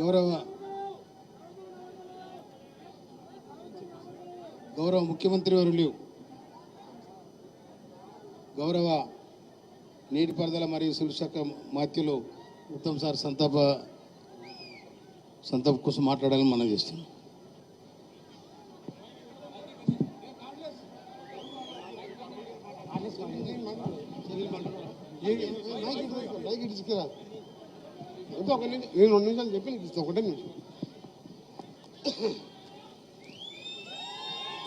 గౌరవ గౌరవ ముఖ్యమంత్రి వర్యులు గౌరవ నీటిపారుదల మరియు సురక్షక మాత్యులు ఉత్తమ్ సార్ సంతాప సంతాప కోసం మాట్లాడాలని మనం చేస్తున్నాం. నేను రెండు నిమిషాలు చెప్పి నీకు ఇస్తా ఒకటే నిమిషం.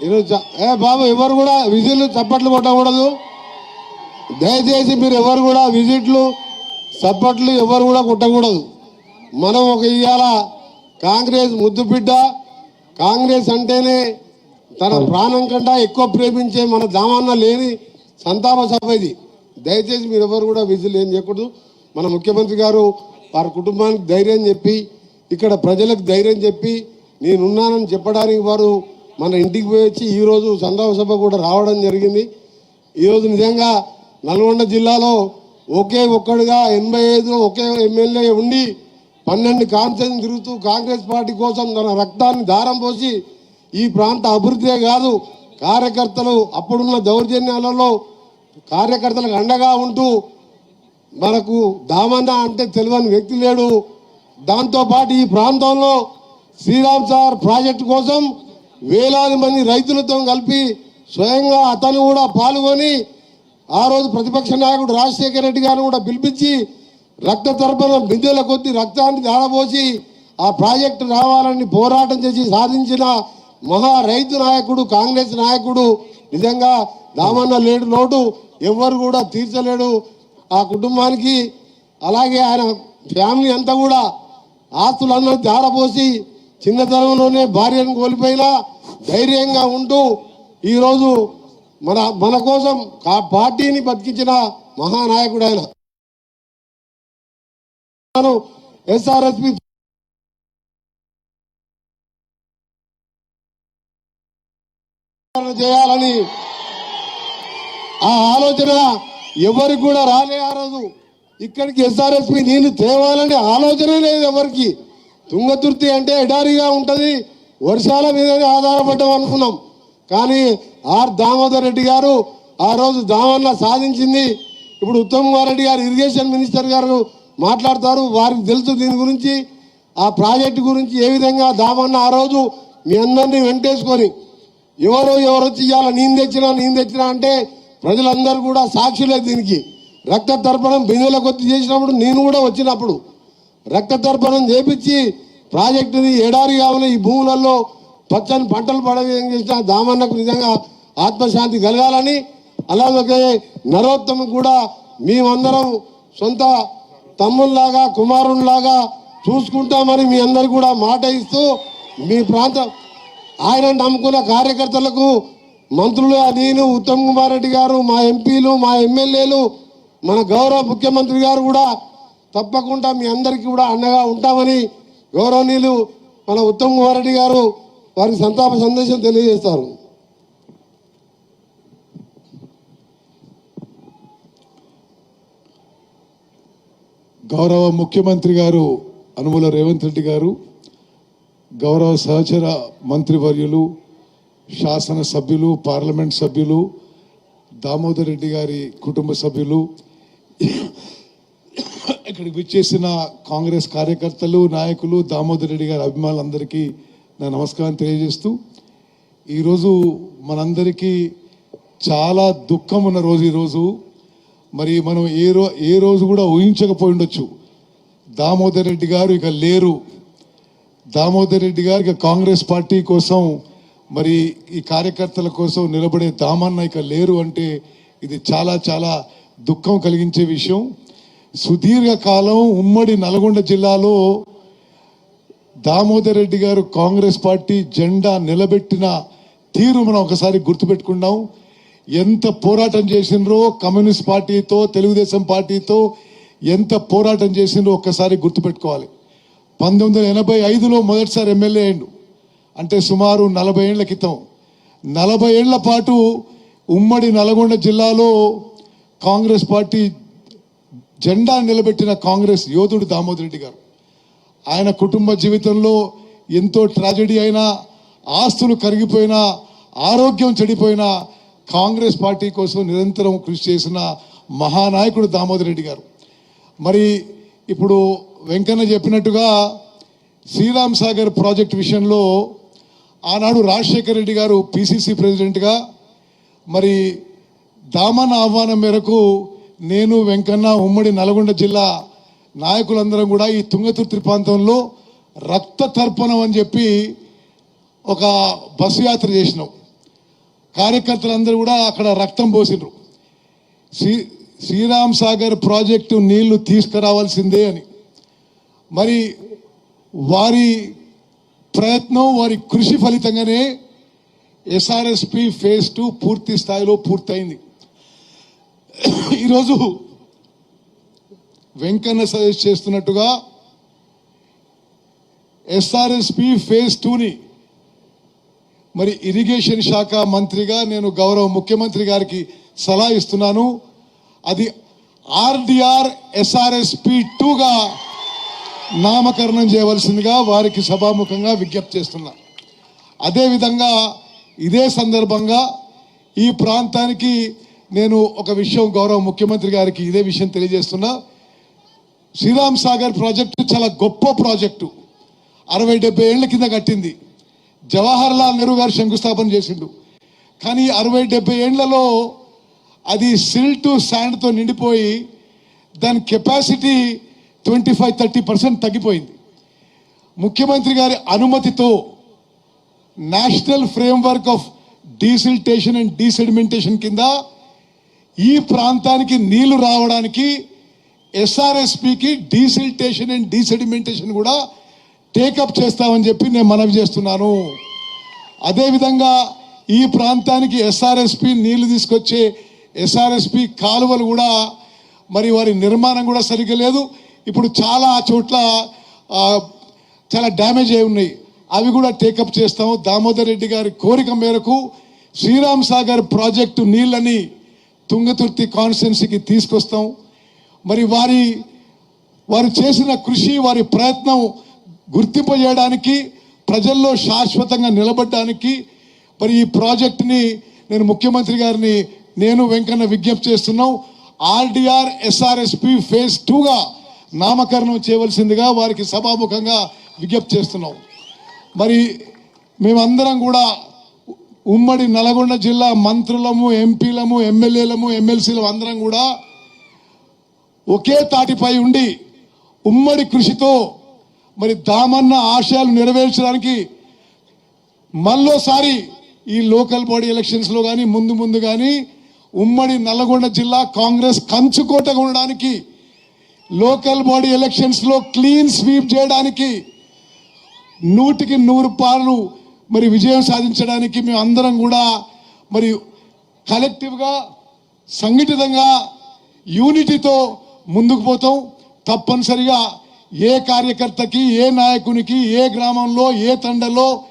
ఈరోజు ఏ బాబు ఎవరు కూడా విజిట్లు చప్పట్లు కొట్టకూడదు. దయచేసి మీరు ఎవరు కూడా విజిట్లు చప్పట్లు ఎవరు కూడా కొట్టకూడదు. మనం ఒక ఇవాళ కాంగ్రెస్ ముద్దు బిడ్డ. కాంగ్రెస్ అంటేనే తన ప్రాణం కంటే ఎక్కువ ప్రేమించే మన దామాన్న లేని సంతాప సభ ఇది. దయచేసి మీరు ఎవరు కూడా విజిల్ ఏం చేయకూడదు. మన ముఖ్యమంత్రి గారు వారి కుటుంబానికి ధైర్యం చెప్పి ఇక్కడ ప్రజలకు ధైర్యం చెప్పి నేనున్నానని చెప్పడానికి వారు మన ఇంటికి పోయి వచ్చి ఈరోజు సంతాప సభ కూడా రావడం జరిగింది. ఈరోజు నిజంగా నల్గొండ జిల్లాలో ఒకే ఒక్కడుగా ఎనభై ఐదు ఒకే ఎమ్మెల్యే ఉండి పన్నెండు కాన్సెన్స్ తిరుగుతూ కాంగ్రెస్ పార్టీ కోసం తన రక్తాన్ని దారం పోసి ఈ ప్రాంత అభివృద్ధే కాదు కార్యకర్తలు అప్పుడున్న దౌర్జన్యాలలో కార్యకర్తలకు అండగా ఉంటూ మనకు దామన్న అంటే తెలియని వ్యక్తి లేడు. దాంతోపాటు ఈ ప్రాంతంలో శ్రీరామ్ సార్ ప్రాజెక్టు కోసం వేలాది మంది రైతులతో కలిపి స్వయంగా అతను కూడా పాల్గొని ఆ రోజు ప్రతిపక్ష నాయకుడు రాజశేఖర రెడ్డి గారిని కూడా పిలిపించి రక్త తర్పణ బిందెల కొద్ది రక్తాన్ని దాడబోసి ఆ ప్రాజెక్టు రావాలని పోరాటం చేసి సాధించిన మహా రైతు నాయకుడు కాంగ్రెస్ నాయకుడు. నిజంగా దామన్న లేడు లోటు ఎవ్వరు కూడా తీర్చలేడు. ఆ కుటుంబానికి అలాగే ఆయన ఫ్యామిలీ అంతా కూడా ఆస్తులందరూ దారపోసి చిన్నతనంలోనే భార్యను కోల్పోయినా ధైర్యంగా ఉంటూ ఈరోజు మన మన కోసం ఆ పార్టీని బతికించిన మహానాయకుడు ఆయన. ఎస్ఆర్ఎస్పి చేయాలని ఆ ఆలోచన ఎవరికి కూడా రాలే ఆ రోజు. ఇక్కడికి ఎస్ఆర్ఎస్పి నీళ్ళు తేవాలనే ఆలోచనే లేదు ఎవరికి. తుంగతుర్తి అంటే ఎడారిగా ఉంటుంది. వర్షాల మీదనే ఆధారపడ్డాం అనుకున్నాం. కానీ ఆర్ దామోదర్ రెడ్డి గారు ఆ రోజు దామన్న సాధించింది. ఇప్పుడు ఉత్తమ్ కుమార్ రెడ్డి గారు ఇరిగేషన్ మినిస్టర్ గారు మాట్లాడతారు. వారికి తెలుసు దీని గురించి. ఆ ప్రాజెక్టు గురించి ఏ విధంగా దామన్న ఆ రోజు మీ అందరినీ వెంటేసుకొని ఎవరో ఎవరు వచ్చి ఇవాళ నేను తెచ్చినా నేను తెచ్చినా అంటే ప్రజలందరూ కూడా సాక్షులే దీనికి. రక్త తర్పణం బిందెల కొద్ది చేసినప్పుడు నేను కూడా వచ్చినప్పుడు. రక్త తర్పణం చేపించి ప్రాజెక్టుని ఎడారి కావున ఈ భూములలో పచ్చని పంటలు పడవేం చేసిన దామన్నకు నిజంగా ఆత్మశాంతి కలగాలని అలాగే నరోత్తమ కూడా మేమందరం సొంత తమ్ముల్లాగా కుమారుల్లాగా చూసుకుంటామని మీ అందరు కూడా మాట ఇస్తూ మీ ప్రాంతం ఆయన నమ్ముకున్న కార్యకర్తలకు మంత్రులు నేను ఉత్తమ్ కుమార్ రెడ్డి గారు మా ఎంపీలు మా ఎమ్మెల్యేలు మన గౌరవ ముఖ్యమంత్రి గారు కూడా తప్పకుండా మీ అందరికీ కూడా అండగా ఉంటామని గౌరవనీయులు మన ఉత్తమ్ కుమార్ రెడ్డి గారు వారి సంతాప సందేశం తెలియజేస్తారు. గౌరవ ముఖ్యమంత్రి గారు అనుముల రేవంత్ రెడ్డి గారు గౌరవ సహచర మంత్రివర్యులు శాసన సభ్యులు పార్లమెంట్ సభ్యులు దామోదర్ రెడ్డి గారి కుటుంబ సభ్యులు ఇక్కడికి విచ్చేసిన కాంగ్రెస్ కార్యకర్తలు నాయకులు దామోదర్ రెడ్డి గారి అభిమానులందరికీ నా నమస్కారం తెలియజేస్తూ ఈరోజు మనందరికీ చాలా దుఃఖం ఉన్న రోజు ఈరోజు. మరి మనం ఏ రో ఏ రోజు కూడా ఊహించకపోయి ఉండొచ్చు దామోదర్ రెడ్డి గారు ఇక లేరు. దామోదర్ రెడ్డి గారు ఇక కాంగ్రెస్ పార్టీ కోసం మరి ఈ కార్యకర్తల కోసం నిలబడే దామన్న ఇక లేరు అంటే ఇది చాలా చాలా దుఃఖం కలిగించే విషయం. సుదీర్ఘకాలం ఉమ్మడి నల్గొండ జిల్లాలో దామోదర్ రెడ్డి గారు కాంగ్రెస్ పార్టీ జెండా నిలబెట్టిన తీరు మనం ఒకసారి గుర్తుపెట్టుకున్నాం ఎంత పోరాటం చేసిండ్రో కమ్యూనిస్ట్ పార్టీతో తెలుగుదేశం పార్టీతో ఎంత పోరాటం చేసిండ్రో ఒక్కసారి గుర్తుపెట్టుకోవాలి. పంతొమ్మిది వందల ఎనభై ఐదులో మొదటిసారి ఎమ్మెల్యే అయ్యిండు. అంటే సుమారు నలభై ఏళ్ళ క్రితం. నలభై ఏళ్ళ పాటు ఉమ్మడి నల్గొండ జిల్లాలో కాంగ్రెస్ పార్టీ జెండా నిలబెట్టిన కాంగ్రెస్ యోధుడు దామోదర్ రెడ్డి గారు. ఆయన కుటుంబ జీవితంలో ఎంతో ట్రాజెడీ అయినా ఆస్తులు కరిగిపోయినా ఆరోగ్యం చెడిపోయినా కాంగ్రెస్ పార్టీ కోసం నిరంతరం కృషి చేసిన మహానాయకుడు దామోదర్ రెడ్డి గారు. మరి ఇప్పుడు వెంకన్న చెప్పినట్టుగా శ్రీరామ్ సాగర్ ప్రాజెక్ట్ విషయంలో ఆనాడు రాజశేఖర రెడ్డి గారు పిసిసి ప్రెసిడెంట్గా మరి దామన్ ఆహ్వానం మేరకు నేను వెంకన్న ఉమ్మడి నల్గొండ జిల్లా నాయకులందరం కూడా ఈ తుంగతుర్తి ప్రాంతంలో రక్త తర్పణం అని చెప్పి ఒక బస్సు యాత్ర చేసినాం. కార్యకర్తలందరూ కూడా అక్కడ రక్తం పోసిండ్రు శ్రీ శ్రీరామ్ సాగర్ ప్రాజెక్టు నీళ్ళు తీసుకురావాల్సిందే అని. మరి వారి ప్రయత్నం వారి కృషి ఫలితంగానే ఎస్ఆర్ఎస్పి ఫేజ్ టూ పూర్తి స్థాయిలో పూర్తయింది. ఈరోజు వెంకన్న సజెస్ట్ చేస్తున్నట్టుగా ఎస్ఆర్ఎస్పి ఫేజ్ టూని మరి ఇరిగేషన్ శాఖ మంత్రిగా నేను గౌరవ ముఖ్యమంత్రి గారికి సలహా ఇస్తున్నాను. అది ఆర్డిఆర్ ఎస్ఆర్ఎస్పి టూగా నామకరణం చేయవలసిందిగా వారికి సభాముఖంగా విజ్ఞప్తి చేస్తున్నా. అదేవిధంగా ఇదే సందర్భంగా ఈ ప్రాంతానికి నేను ఒక విషయం గౌరవ ముఖ్యమంత్రి గారికి ఇదే విషయం తెలియజేస్తున్నా. శ్రీరామ్ సాగర్ ప్రాజెక్టు చాలా గొప్ప ప్రాజెక్టు. అరవై డెబ్బై ఏళ్ళ కింద కట్టింది. జవహర్ లాల్ నెహ్రూ గారు శంకుస్థాపన చేసిండు. కానీ అరవై డెబ్బై ఏళ్ళలో అది సిల్ టు శాండ్తో నిండిపోయి దాని capacity twenty five thirty percent తగ్గిపోయింది. ముఖ్యమంత్రి గారి అనుమతితో national framework of desiltation and desedimentation కింద ఈ ప్రాంతానికి నీళ్ళు రావడానికి ఎస్ఆర్ఎస్పికి డీసిల్టేషన్ అండ్ డీసెడిమెంటేషన్ కూడా టేకప్ చేస్తామని చెప్పి నేను మనవి చేస్తున్నాను. అదేవిధంగా ఈ ప్రాంతానికి ఎస్ఆర్ఎస్పి నీళ్ళు తీసుకొచ్చే ఎస్ఆర్ఎస్పి కాలువలు కూడా మరి వారి నిర్మాణం కూడా సరిగ్గా లేదు. ఇప్పుడు చాలా చోట్ల చాలా డ్యామేజ్ అయి ఉన్నాయి. అవి కూడా టేకప్ చేస్తాము. దామోదర్ రెడ్డి గారి కోరిక మేరకు శ్రీరామ్ సాగర్ ప్రాజెక్టు నీళ్ళని తుంగతుర్తి కాన్స్టిట్యున్సీకి తీసుకొస్తాం. మరి వారి వారు చేసిన కృషి వారి ప్రయత్నం గుర్తింపజేయడానికి ప్రజల్లో శాశ్వతంగా నిలబడడానికి మరి ఈ ప్రాజెక్టుని నేను ముఖ్యమంత్రి గారిని నేను వెంకన్న విజ్ఞప్తి చేస్తున్నాం. ఆర్డిఆర్ ఎస్ఆర్ఎస్పి ఫేజ్ టూగా నామకరణం చేయవలసిందిగా వారికి సభాముఖంగా విజ్ఞప్తి చేస్తున్నాం. మరి మేమందరం కూడా ఉమ్మడి నల్గొండ జిల్లా మంత్రులము ఎంపీలము ఎమ్మెల్యేలము ఎమ్మెల్సీలు అందరం కూడా ఒకే తాటిపై ఉండి ఉమ్మడి కృషితో మరి దామన్న ఆశయాలు నెరవేర్చడానికి మళ్ళోసారి ఈ లోకల్ బాడీ ఎలక్షన్స్లో కానీ ముందు ముందు కానీ ఉమ్మడి నల్లగొండ జిల్లా కాంగ్రెస్ కంచుకోటగా ఉండడానికి లోకల్ బాడీ ఎలక్షన్స్లో క్లీన్ స్వీప్ చేయడానికి నూటికి నూరు పాలు మరి విజయం సాధించడానికి మేము అందరం కూడా మరి కలెక్టివ్గా సంఘటితంగా యూనిటీతో ముందుకు పోతాం. తప్పనిసరిగా ఏ కార్యకర్తకి ఏ నాయకునికి ఏ గ్రామంలో ఏ తండలో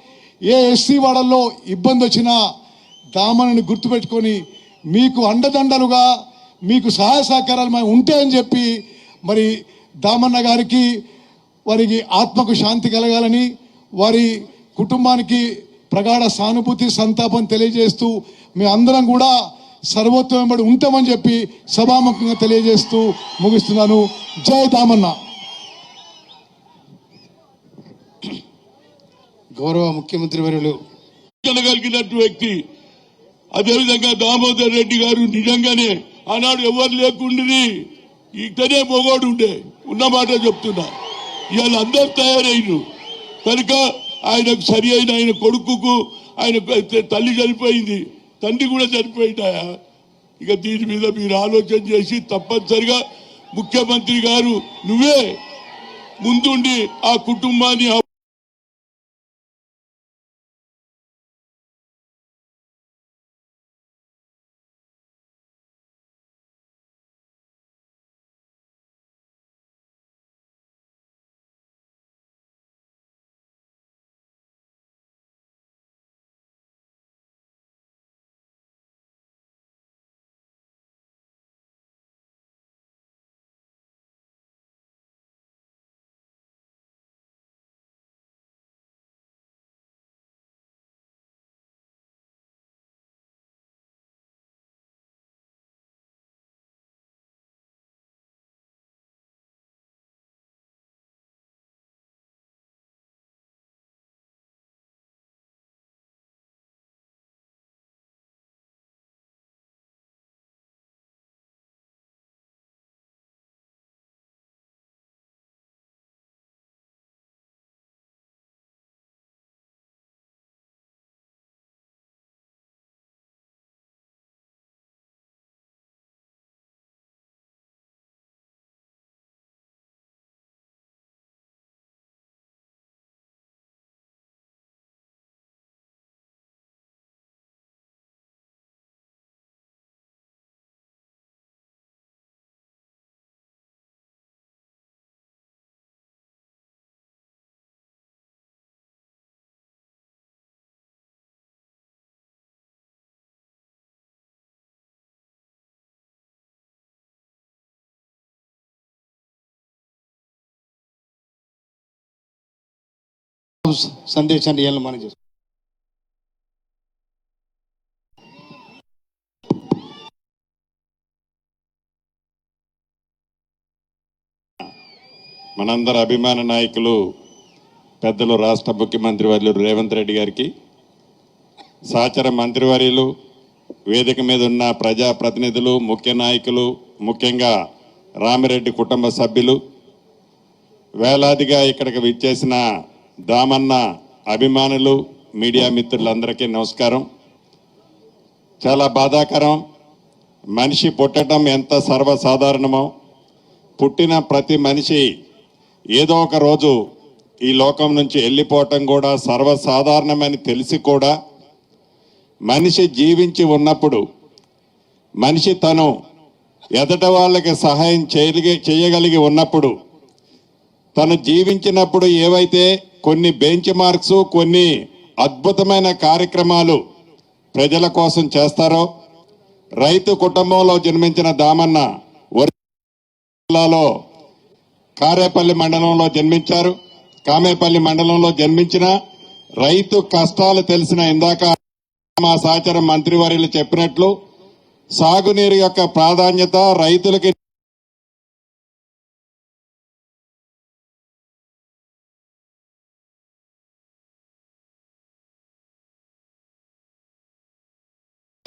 ఏ ఎస్సీ వాడల్లో ఇబ్బంది వచ్చినా దామనని గుర్తుపెట్టుకొని మీకు అండదండలుగా మీకు సహాయ సహకారాలు ఉంటాయని చెప్పి మరి దామన్న గారికి వారికి ఆత్మకు శాంతి కలగాలని వారి కుటుంబానికి ప్రగాఢ సానుభూతి సంతాపం తెలియజేస్తూ మేమందరం కూడా సర్వోత్తమబడి ఉంటామని చెప్పి సభాముఖంగా తెలియజేస్తూ ముగిస్తున్నాను. జై దామన్న. గౌరవ ముఖ్యమంత్రి వర్యులు. కలిగినట్టు వ్యక్తి అదేవిధంగా దామోదర్ రెడ్డి గారు నిజంగానే ఆనాడు ఎవరు లేకుండ్రి ఇతనే మొగోడు ఉండే ఉన్నమాట చెప్తున్నా. ఇవాళ అందరు తయారైన కనుక ఆయనకు సరి అయిన ఆయన కొడుకుకు ఆయన తల్లి చనిపోయింది. తండ్రి కూడా చనిపోయిందాయా ఇక దీని మీద మీరు ఆలోచన చేసి తప్పనిసరిగా ముఖ్యమంత్రి గారు నువ్వే ముందుండి ఆ కుటుంబాన్ని సంతాప సందేశాన్ని ఇవ్వాలని మనం చేస్తాం. మనందరి అభిమాన నాయకులు పెద్దలు రాష్ట్ర ముఖ్యమంత్రి వర్యులు రేవంత్ రెడ్డి గారికి సహచర మంత్రివర్యులు వేదిక మీద ఉన్న ప్రజాప్రతినిధులు ముఖ్య నాయకులు ముఖ్యంగా రామిరెడ్డి కుటుంబ సభ్యులు వేలాదిగా ఇక్కడికి విచ్చేసిన దామన్న అభిమానులు మీడియా మిత్రులందరికీ నమస్కారం. చాలా బాధాకరం. మనిషి పుట్టడం ఎంత సర్వసాధారణమో. పుట్టిన ప్రతి మనిషి ఏదో ఒక రోజు ఈ లోకం నుంచి వెళ్ళిపోవటం కూడా సర్వసాధారణమని తెలిసి కూడా మనిషి జీవించి ఉన్నప్పుడు మనిషి తను ఎదట వాళ్ళకి సహాయం చేయగలిగి చేయగలిగి ఉన్నప్పుడు తను జీవించినప్పుడు ఏవైతే కొన్ని బెంచ్ మార్క్స్ కొన్ని అద్భుతమైన కార్యక్రమాలు ప్రజల కోసం చేస్తారో రైతు కుటుంబంలో జన్మించిన దామన్న జిల్లాలో కారేపల్లి మండలంలో జన్మించారు. కామేపల్లి మండలంలో జన్మించిన రైతు కష్టాలు తెలిసిన ఇందాక మా సహచర మంత్రివర్యులు చెప్పినట్లు సాగునీరు యొక్క ప్రాధాన్యత రైతులకి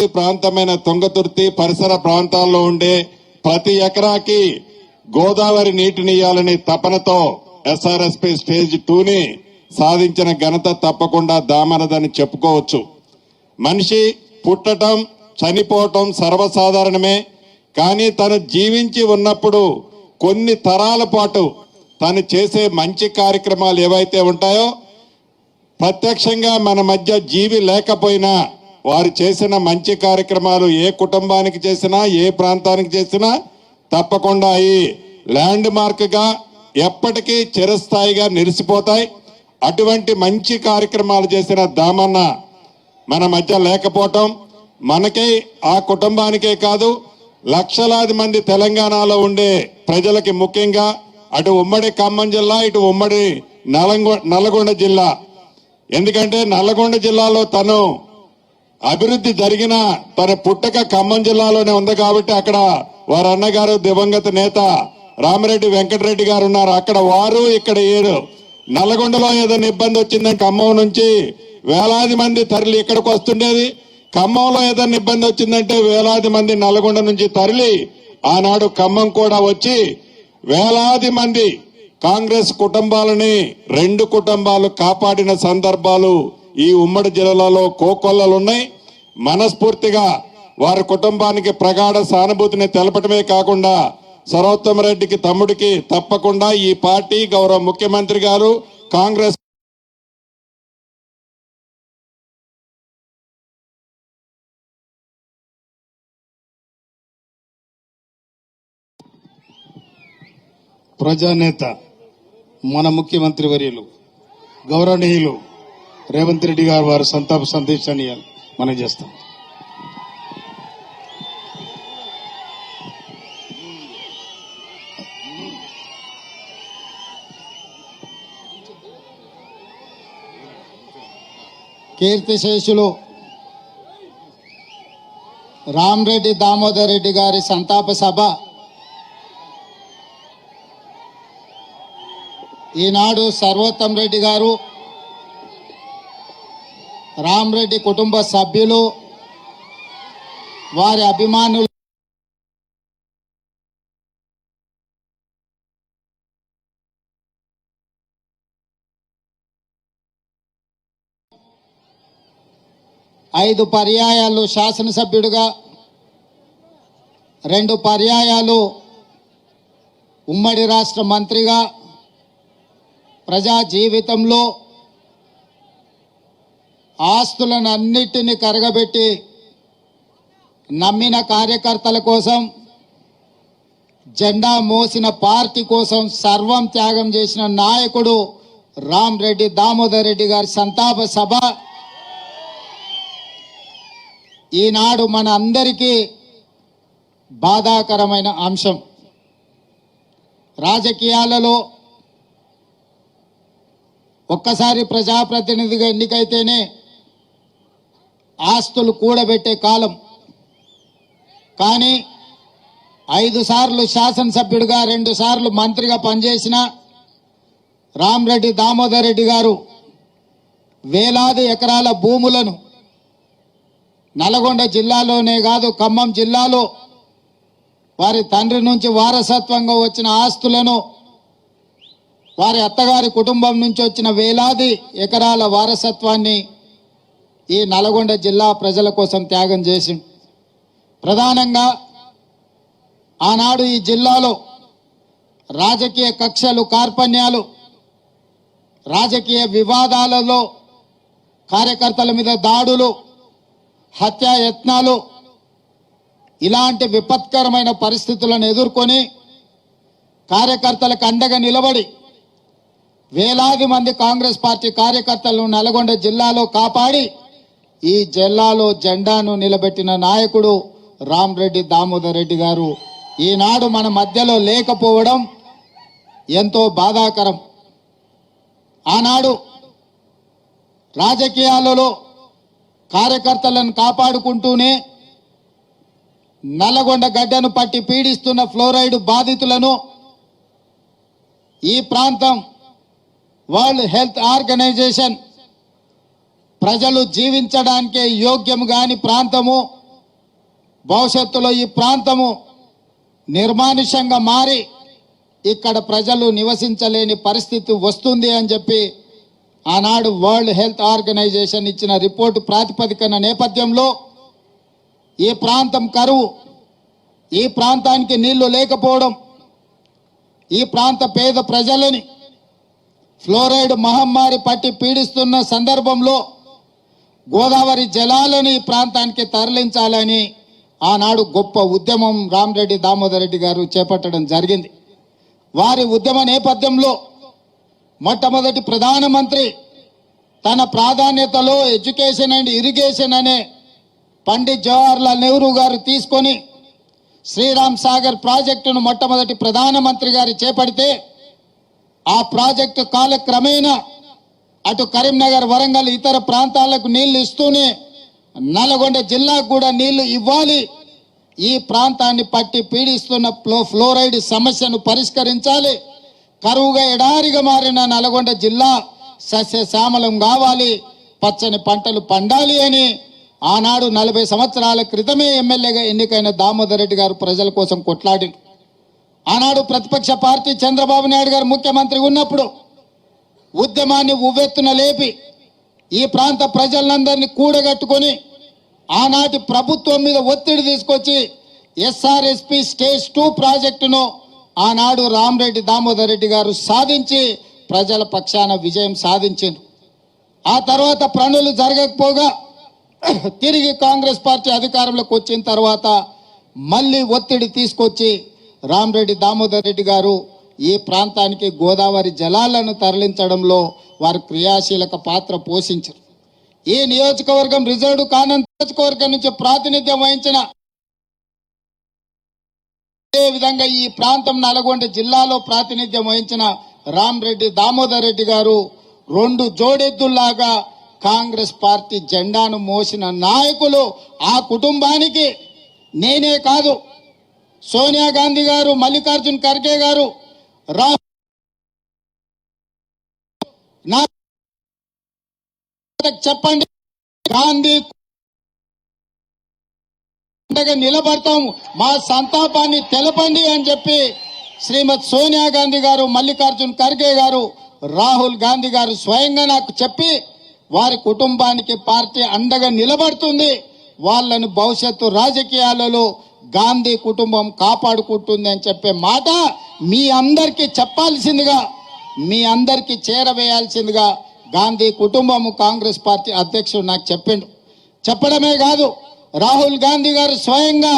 ఈ ప్రాంతమైన తుంగతుర్తి పరిసర ప్రాంతాల్లో ఉండే ప్రతి ఎకరాకి గోదావరి నీటిని ఇవ్వాలని తపనతో ఎస్ఆర్ఎస్పి స్టేజ్ టూని సాధించిన ఘనత తప్పకుండా దామనదని చెప్పుకోవచ్చు. మనిషి పుట్టటం చనిపోవటం సర్వసాధారణమే. కానీ తను జీవించి ఉన్నప్పుడు కొన్ని తరాల పాటు తను చేసే మంచి కార్యక్రమాలు ఏవైతే ఉంటాయో ప్రత్యక్షంగా మన మధ్య జీవి లేకపోయినా వారు చేసిన మంచి కార్యక్రమాలు ఏ కుటుంబానికి చేసినా ఏ ప్రాంతానికి చేసినా తప్పకుండా ఈ ల్యాండ్ మార్క్గా ఎప్పటికీ చిరస్థాయిగా నిలిచిపోతాయి. అటువంటి మంచి కార్యక్రమాలు చేసిన దామన్న మన మధ్య లేకపోవటం మనకే ఆ కుటుంబానికే కాదు లక్షలాది మంది తెలంగాణలో ఉండే ప్రజలకి ముఖ్యంగా అటు ఉమ్మడి ఖమ్మం జిల్లా ఇటు ఉమ్మడి నలంగొ నల్లగొండ జిల్లా. ఎందుకంటే నల్లగొండ జిల్లాలో తను అభివృద్ధి జరిగిన తన పుట్టక ఖమ్మం జిల్లాలోనే ఉంది కాబట్టి అక్కడ వారి అన్నగారు దివంగత నేత రామిరెడ్డి వెంకటరెడ్డి గారు ఉన్నారు. అక్కడ వారు ఇక్కడ ఏడు. నల్లగొండలో ఏదైనా ఇబ్బంది వచ్చిందని ఖమ్మం నుంచి వేలాది మంది తరలి ఇక్కడికి వస్తుండేది. ఖమ్మంలో ఏదైనా ఇబ్బంది వచ్చిందంటే వేలాది మంది నల్గొండ నుంచి తరలి ఆనాడు ఖమ్మం కూడా వచ్చి వేలాది మంది కాంగ్రెస్ కుటుంబాలని రెండు కుటుంబాలు కాపాడిన సందర్భాలు ఈ ఉమ్మడి జిల్లాలో కోకొల్లలున్నాయి. మనస్ఫూర్తిగా వారి కుటుంబానికి ప్రగాఢ సానుభూతిని తెలపటమే కాకుండా సరోత్తమ రెడ్డికి తమ్ముడికి తప్పకుండా ఈ పార్టీ గౌరవ ముఖ్యమంత్రి గారు కాంగ్రెస్ ప్రజానేత మన ముఖ్యమంత్రి వర్యులు గౌరవనీయులు రేవంత్ రెడ్డి గారు వారు సంతాప సందేశాన్ని మనం చేస్తాం. కీర్తిశేషులు రామరెడ్డి దామోదర్ రెడ్డి గారి సంతాప సభ ఈనాడు సర్వోత్తం రెడ్డి గారు రామ్రెడ్డి కుటుంబ సభ్యులు వారి అభిమానులు ఐదు పర్యాయాలు శాసనసభ్యుడిగా రెండు పర్యాయాలు ఉమ్మడి రాష్ట్ర మంత్రిగా ప్రజా జీవితంలో ఆస్తులను అన్నిటినీ కరగబెట్టి నమ్మిన కార్యకర్తల కోసం జెండా మోసిన పార్టీ కోసం సర్వం త్యాగం చేసిన నాయకుడు రామ్ రెడ్డి దామోదర్ రెడ్డి గారి సంతాప సభ. ఈనాడు మన అందరికీ బాధాకరమైన అంశం. రాజకీయాలలో ఒక్కసారి ప్రజాప్రతినిధిగా ఎన్నికైతేనే ఆస్తులు కూడబెట్టే కాలం. కానీ ఐదు సార్లు శాసనసభ్యుడిగా రెండు సార్లు మంత్రిగా పనిచేసిన రామ్రెడ్డి దామోదర్ రెడ్డి గారు వేలాది ఎకరాల భూములను నల్గొండ జిల్లాలోనే కాదు ఖమ్మం జిల్లాలో వారి తండ్రి నుంచి వారసత్వంగా వచ్చిన ఆస్తులను వారి అత్తగారి కుటుంబం నుంచి వచ్చిన వేలాది ఎకరాల వారసత్వాన్ని ఈ నల్గొండ జిల్లా ప్రజల కోసం త్యాగం చేసి ప్రధానంగా ఆనాడు ఈ జిల్లాలో రాజకీయ కక్షలు కార్పణ్యాలు రాజకీయ వివాదాలలో కార్యకర్తల మీద దాడులు హత్యాయత్నాలు ఇలాంటి విపత్కరమైన పరిస్థితులను ఎదుర్కొని కార్యకర్తలకు అండగా నిలబడి వేలాది మంది కాంగ్రెస్ పార్టీ కార్యకర్తలను నల్గొండ జిల్లాలో కాపాడి ఈ జిల్లాలో జెండాను నిలబెట్టిన నాయకుడు రామ్రెడ్డి దామోదర్ రెడ్డి గారు. ఈనాడు మన మధ్యలో లేకపోవడం ఎంతో బాధాకరం. ఆనాడు రాజకీయాలలో కార్యకర్తలను కాపాడుకుంటూనే నల్లగొండ గడ్డను పట్టి పీడిస్తున్న ఫ్లోరైడ్ బాధితులను ఈ ప్రాంతం వరల్డ్ హెల్త్ ఆర్గనైజేషన్ ప్రజలు జీవించడానికే యోగ్యం కాని ప్రాంతము భవిష్యత్తులో ఈ ప్రాంతము నిర్మానుష్యంగా మారి ఇక్కడ ప్రజలు నివసించలేని పరిస్థితి వస్తుంది అని చెప్పి ఆనాడు వరల్డ్ హెల్త్ ఆర్గనైజేషన్ ఇచ్చిన రిపోర్టు ప్రాతిపదికన నేపథ్యంలో ఈ ప్రాంతం కరువు. ఈ ప్రాంతానికి నీళ్ళు లేకపోవడం ఈ ప్రాంత పేద ప్రజలని ఫ్లోరైడ్ మహమ్మారి పట్టి పీడిస్తున్న సందర్భంలో గోదావరి జలాలను ఈ ప్రాంతానికి తరలించాలని ఆనాడు గొప్ప ఉద్యమం రామరెడ్డి దామోదర్ రెడ్డి గారు చేపట్టడం జరిగింది. వారి ఉద్యమ నేపథ్యంలో మొట్టమొదటి ప్రధానమంత్రి తన ప్రాధాన్యతలో ఎడ్యుకేషన్ అండ్ ఇరిగేషన్ అనే పండిత్ జవహర్లాల్ నెహ్రూ గారు తీసుకొని శ్రీరామ్ సాగర్ ప్రాజెక్టును మొట్టమొదటి ప్రధానమంత్రి గారు చేపడితే ఆ ప్రాజెక్టు కాలక్రమేణా అటు కరీంనగర్ వరంగల్ ఇతర ప్రాంతాలకు నీళ్ళు ఇస్తూనే నల్గొండ జిల్లాకు కూడా నీళ్ళు ఇవ్వాలి. ఈ ప్రాంతాన్ని పట్టి పీడిస్తున్న ఫ్లో ఫ్లోరైడ్ సమస్యను పరిష్కరించాలి. కరువుగా ఎడారిగా మారిన నల్గొండ జిల్లా సస్య శ్యామలం కావాలి. పచ్చని పంటలు పండాలి అని ఆనాడు నలభై సంవత్సరాల క్రితమే ఎమ్మెల్యేగా ఎన్నికైన దామోదర్ రెడ్డి గారు ప్రజల కోసం కొట్లాడి ఆనాడు ప్రతిపక్ష పార్టీ చంద్రబాబు నాయుడు గారు ముఖ్యమంత్రి ఉన్నప్పుడు ఉద్యమాన్ని ఉవ్వెత్తున లేపి ఈ ప్రాంత ప్రజలందరినీ కూడగట్టుకొని ఆనాటి ప్రభుత్వం మీద ఒత్తిడి తీసుకొచ్చి ఎస్ఆర్ఎస్పి స్టేజ్ టూ ప్రాజెక్టును ఆనాడు రామరెడ్డి దామోదర్ రెడ్డి గారు సాధించి ప్రజల పక్షాన విజయం సాధించింది ఆ తర్వాత పనులు జరగకపోగా తిరిగి కాంగ్రెస్ పార్టీ అధికారంలోకి వచ్చిన తర్వాత మళ్ళీ ఒత్తిడి తీసుకొచ్చి రామరెడ్డి దామోదర్ రెడ్డి గారు ఈ ప్రాంతానికి గోదావరి జలాలను తరలించడంలో వారు క్రియాశీలక పాత్ర పోషించారు. ఈ నియోజకవర్గం రిజర్వ్ కానంత నియోజకవర్గం నుంచి ప్రాతినిధ్యం వహించిన అదే విధంగా ఈ ప్రాంతం నల్గొండ జిల్లాలో ప్రాతినిధ్యం వహించిన రామరెడ్డి దామోదర్ రెడ్డి గారు రెండు జోడెద్దుల్లాగా కాంగ్రెస్ పార్టీ జెండాను మోసిన నాయకులు ఆ కుటుంబానికి నేనే కాదు. సోనియా గాంధీ గారు మల్లికార్జున్ ఖర్గే గారు రా. చెప్పండి. గాంధీ అండగా నిలబడతాము మా సంతాపాన్ని తెలపండి అని చెప్పి శ్రీమతి సోనియా గాంధీ గారు మల్లికార్జున్ ఖర్గే గారు రాహుల్ గాంధీ గారు స్వయంగా నాకు చెప్పి వారి కుటుంబానికి పార్టీ అండగా నిలబడుతుంది. వాళ్ళను భవిష్యత్తు రాజకీయాలలో గాంధీ కుటుంబం కాపాడుకుంటుంది అని చెప్పే మాట మీ అందరికీ చెప్పాల్సిందిగా మీ అందరికీ చేరవేయాల్సిందిగా గాంధీ కుటుంబము కాంగ్రెస్ పార్టీ అధ్యక్షుడు నాకు చెప్పిండు. చెప్పడమే కాదు రాహుల్ గాంధీ గారు స్వయంగా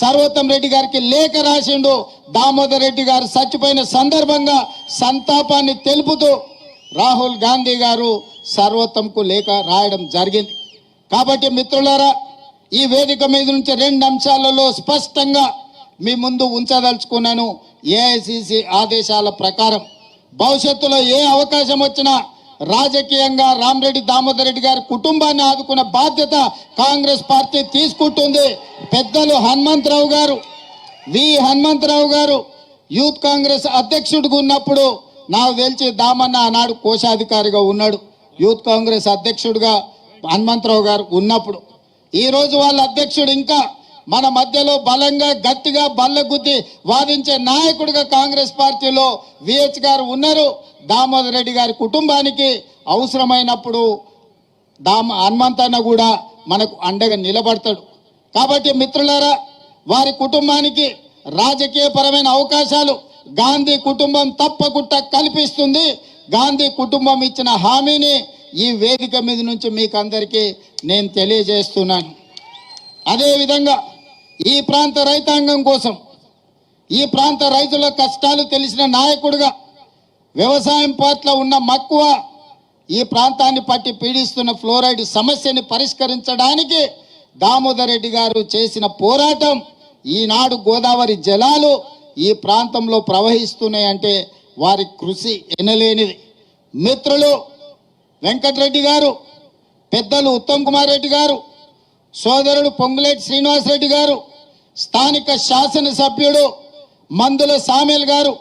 సర్వోత్తం రెడ్డి గారికి లేఖ రాసిండు. దామోదర్ రెడ్డి గారు చచ్చిపోయిన సందర్భంగా సంతాపాన్ని తెలుపుతూ రాహుల్ గాంధీ గారు సర్వోత్తంకు లేఖ రాయడం జరిగింది. కాబట్టి మిత్రులారా ఈ వేదిక మీద నుంచి రెండు అంశాలలో స్పష్టంగా మీ ముందు ఉంచదలుచుకున్నాను. ఏఐసిసి ఆదేశాల ప్రకారం భవిష్యత్తులో ఏ అవకాశం వచ్చినా రాజకీయంగా రామరెడ్డి దామోదర్ రెడ్డి గారి కుటుంబాన్ని ఆదుకున్న బాధ్యత కాంగ్రెస్ పార్టీ తీసుకుంటుంది. పెద్దలు హనుమంతరావు గారు వి హనుమంతరావు గారు యూత్ కాంగ్రెస్ అధ్యక్షుడిగా ఉన్నప్పుడు నాకు తెలిసి దామన్న ఆనాడు కోశాధికారిగా ఉన్నాడు. యూత్ కాంగ్రెస్ అధ్యక్షుడిగా హనుమంతరావు గారు ఉన్నప్పుడు ఈ రోజు వాళ్ళ అధ్యక్షుడు ఇంకా మన మధ్యలో బలంగా గట్టిగా బల్లగుద్ది వాదించే నాయకుడిగా కాంగ్రెస్ పార్టీలో విహెచ్ గారు ఉన్నారు. దామోదర్ రెడ్డి గారి కుటుంబానికి అవసరమైనప్పుడు దామ హనుమంతన్న కూడా మనకు అండగా నిలబడతాడు. కాబట్టి మిత్రులారా వారి కుటుంబానికి రాజకీయపరమైన అవకాశాలు గాంధీ కుటుంబం తప్పకుండా కల్పిస్తుంది. గాంధీ కుటుంబం ఇచ్చిన హామీని ఈ వేదిక మీద నుంచి మీకు అందరికీ నేను తెలియజేస్తున్నాను. అదేవిధంగా ఈ ప్రాంత రైతాంగం కోసం ఈ ప్రాంత రైతుల కష్టాలు తెలిసిన నాయకుడుగా వ్యవసాయం పట్ల ఉన్న మక్కువ ఈ ప్రాంతాన్ని పట్టి పీడిస్తున్న ఫ్లోరైడ్ సమస్యని పరిష్కరించడానికి దామోదర్ రెడ్డి గారు చేసిన పోరాటం ఈనాడు గోదావరి జలాలు ఈ ప్రాంతంలో ప్రవహిస్తున్నాయంటే వారి కృషి ఎనలేనిది. మిత్రులు వెంకటరెడ్డి గారు పెద్దలు ఉత్తమ్ కుమార్ రెడ్డి గారు సోదరుడు పొంగులేటి శ్రీనివాసరెడ్డి గారు స్థానిక శాసనసభ్యుడు మందుల సామేల్ గారు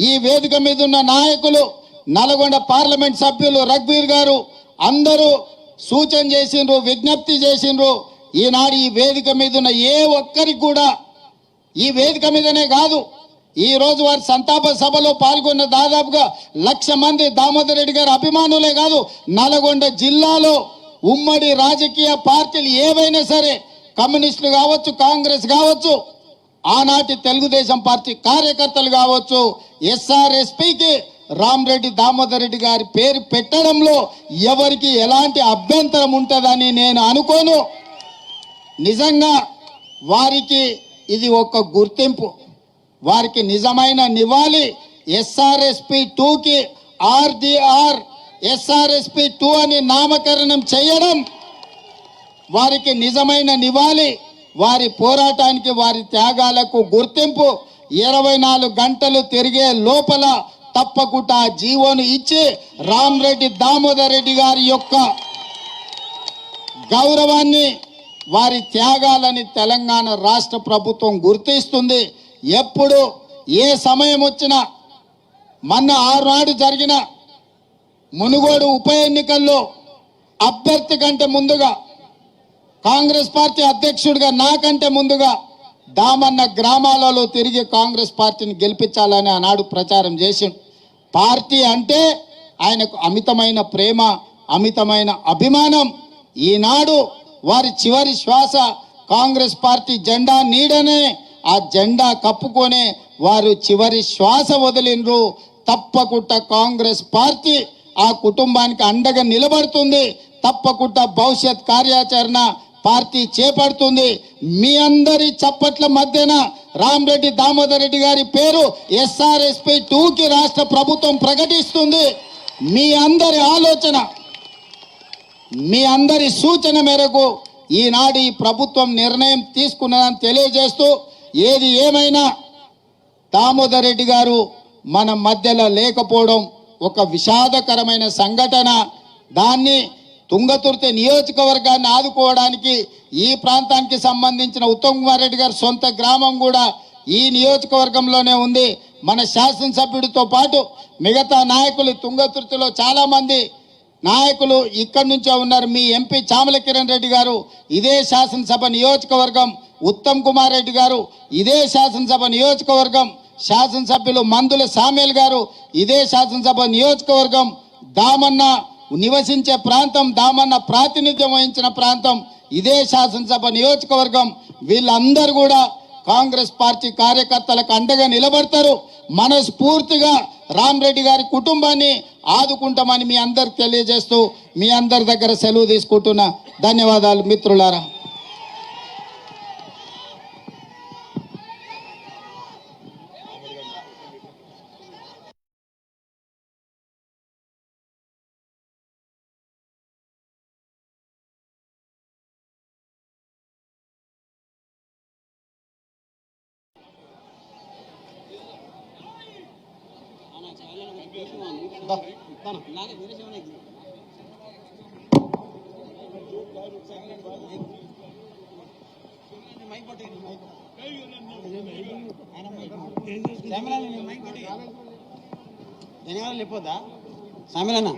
ఈ వేదిక మీద ఉన్న నాయకులు నల్గొండ పార్లమెంట్ సభ్యులు రఘ్వీర్ గారు అందరూ సూచన చేసిండ్రు విజ్ఞప్తి చేసిండ్రు ఈనాడు ఈ వేదిక మీద ఉన్న ఏ ఒక్కరికి కూడా ఈ వేదిక మీదనే కాదు ఈ రోజు వారి సంతాప సభలో పాల్గొన్న దాదాపుగా లక్ష మంది దామోదర్ రెడ్డి గారి అభిమానులే కాదు నల్గొండ జిల్లాలో ఉమ్మడి రాజకీయ పార్టీలు ఏవైనా సరే కమ్యూనిస్టులు కావచ్చు కాంగ్రెస్ కావచ్చు ఆనాటి తెలుగుదేశం పార్టీ కార్యకర్తలు కావచ్చు ఎస్ఆర్ఎస్పికి రామరెడ్డి దామోదర్ రెడ్డి గారి పేరు పెట్టడంలో ఎవరికి ఎలాంటి అభ్యంతరం ఉంటుందని నేను అనుకోను. నిజంగా వారికి ఇది ఒక గుర్తింపు. వారికి నిజమైన నివాళి ఎస్ఆర్ఎస్పి టూకి ఆర్డిఆర్ ఎస్ఆర్ఎస్పి టూ అని నామకరణం చేయడం వారికి నిజమైన నివాళి. వారి పోరాటానికి వారి త్యాగాలకు గుర్తింపు. ఇరవై నాలుగు గంటలు తిరిగే లోపల తప్పకుండా జీవోను ఇచ్చి రామ్రెడ్డి దామోదర్ రెడ్డి గారి యొక్క గౌరవాన్ని వారి త్యాగాలని తెలంగాణ రాష్ట్ర ప్రభుత్వం గుర్తిస్తుంది. ఎప్పుడు ఏ సమయం వచ్చినా మొన్న ఆరునాడు జరిగిన మునుగోడు ఉప ఎన్నికల్లో అభ్యర్థి కంటే ముందుగా కాంగ్రెస్ పార్టీ అధ్యక్షుడిగా నాకంటే ముందుగా దామన్న గ్రామాలలో తిరిగి కాంగ్రెస్ పార్టీని గెలిపించాలని ఆనాడు ప్రచారం చేసిండు. పార్టీ అంటే ఆయనకు అమితమైన ప్రేమ అమితమైన అభిమానం. ఈనాడు వారి చివరి శ్వాస కాంగ్రెస్ పార్టీ జెండా నీడనే ఆ జెండా కప్పుకొనే వారు చివరి శ్వాస వదిలినరు తప్పకుండా కాంగ్రెస్ పార్టీ ఆ కుటుంబానికి అండగా నిలబడుతుంది. తప్పకుండా భవిష్యత్ కార్యాచరణ పార్టీ చేపడుతుంది. మీ అందరి చప్పట్ల మధ్యన రామరెడ్డి దామోదర్ రెడ్డి గారి పేరు ఎస్ఆర్ఎస్పి టూకి రాష్ట్ర ప్రభుత్వం ప్రకటిస్తుంది. మీ అందరి ఆలోచన మీ అందరి సూచన మేరకు ఈనాడు ఈ ప్రభుత్వం నిర్ణయం తీసుకున్నదని తెలియజేస్తూ ఏది ఏమైనా దామోదర్ రెడ్డి గారు మన మధ్యలో లేకపోవడం ఒక విషాదకరమైన సంఘటన. దాన్ని తుంగతుర్తి నియోజకవర్గాన్ని ఆదుకోవడానికి ఈ ప్రాంతానికి సంబంధించిన ఉత్తమ్ కుమార్ రెడ్డి గారి సొంత గ్రామం కూడా ఈ నియోజకవర్గంలోనే ఉంది. మన శాసనసభ్యుడితో పాటు మిగతా నాయకులు తుంగతుర్తిలో చాలామంది నాయకులు ఇక్కడి నుంచే ఉన్నారు. మీ ఎంపీ చామల కిరణ్ రెడ్డి గారు ఇదే శాసనసభ నియోజకవర్గం ఉత్తమ్ కుమార్ రెడ్డి గారు ఇదే శాసనసభ నియోజకవర్గం శాసనసభ్యులు మందుల సామేల్ గారు ఇదే శాసనసభ నియోజకవర్గం దామన్న నివసించే ప్రాంతం దామన్న ప్రాతినిధ్యం వహించిన ప్రాంతం ఇదే శాసనసభ నియోజకవర్గం. వీళ్ళందరూ కూడా కాంగ్రెస్ పార్టీ కార్యకర్తలకు అండగా నిలబడతారు. మనస్ఫూర్తిగా రామరెడ్డి గారి కుటుంబాన్ని ఆదుకుంటామని మీ అందరికి తెలియజేస్తూ మీ అందరి దగ్గర సెలవు తీసుకుంటున్నా ధన్యవాదాలు మిత్రులారా. ధన్యవాదాలు చెప్పొద్దా సామిలన్నా